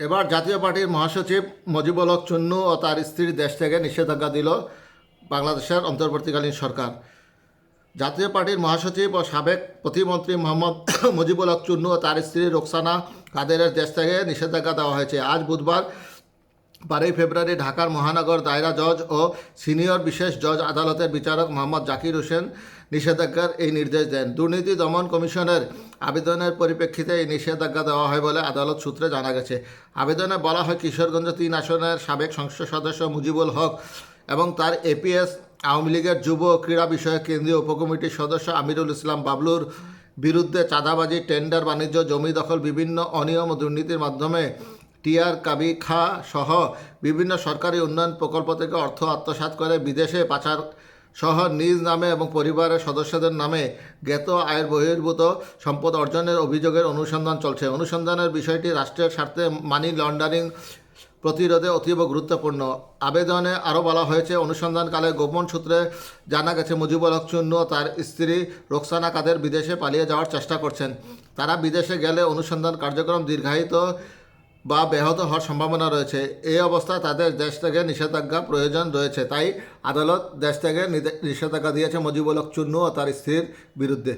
এবার জাতীয় পার্টির মহাসচিব মজিবুল হক চুন্নু ও তার স্ত্রীর দেশ থেকে নিষেধাজ্ঞা দিল বাংলাদেশের অন্তর্বর্তীকালীন সরকার। জাতীয় পার্টির মহাসচিব ও সাবেক প্রতিমন্ত্রী মোহাম্মদ মজিবুল হক চুন্নু ও তার স্ত্রী রোকসানা কাদেরের দেশ থেকে নিষেধাজ্ঞা দেওয়া হয়েছে। আজ বুধবার বারোই ফেব্রুয়ারি ঢাকার মহানগর দায়রা জজ ও সিনিয়র বিশেষ জজ আদালতের বিচারক মোহাম্মদ জাকির হোসেন নিষেধাজ্ঞার এই নির্দেশ দেন। দুর্নীতি দমন কমিশনের আবেদনের পরিপ্রেক্ষিতে এই নিষেধাজ্ঞা দেওয়া হয় বলে আদালত সূত্রে জানা গেছে। আবেদনে বলা হয়, কিশোরগঞ্জ তিন আসনের সাবেক সংসদ সদস্য মুজিবুল হক এবং তার এপিএস, আওয়ামী লীগের যুব ক্রীড়া বিষয়ক কেন্দ্রীয় উপকমিটির সদস্য আমিরুল ইসলাম বাবলুর বিরুদ্ধে চাঁদাবাজি টেন্ডার, বাণিজ্য, জমি দখল, বিভিন্ন অনিয়ম ও দুর্নীতির মাধ্যমে টিআর কাবি, খা সহ বিভিন্ন সরকারি উন্নয়ন প্রকল্প থেকে অর্থ আত্মসাৎ করে বিদেশে পাচার সহ নিজ নামে এবং পরিবারের সদস্যদের নামে জ্ঞাত আয়ের বহির্ভূত সম্পদ অর্জনের অভিযোগের অনুসন্ধান চলছে। অনুসন্ধানের বিষয়টি রাষ্ট্রের স্বার্থে মানি লন্ডারিং প্রতিরোধে অতীব গুরুত্বপূর্ণ। আবেদনে আরও বলা হয়েছে, অনুসন্ধানকালে গোপন সূত্রে জানা গেছে, মুজিবুল হক চুন্নু তার স্ত্রী রোকসানা কাদের বিদেশে পালিয়ে যাওয়ার চেষ্টা করছেন। তারা বিদেশে গেলে অনুসন্ধান কার্যক্রম দীর্ঘায়িত বা ব্যাহত হওয়ার সম্ভাবনা রয়েছে। এই অবস্থায় তাদের দেশ থেকে নিষেধাজ্ঞা প্রয়োজন রয়েছে। তাই আদালত দেশ থেকে নিষেধাজ্ঞা দিয়েছে মজিবুল হক চুন্নু ও তার স্ত্রীর বিরুদ্ধে।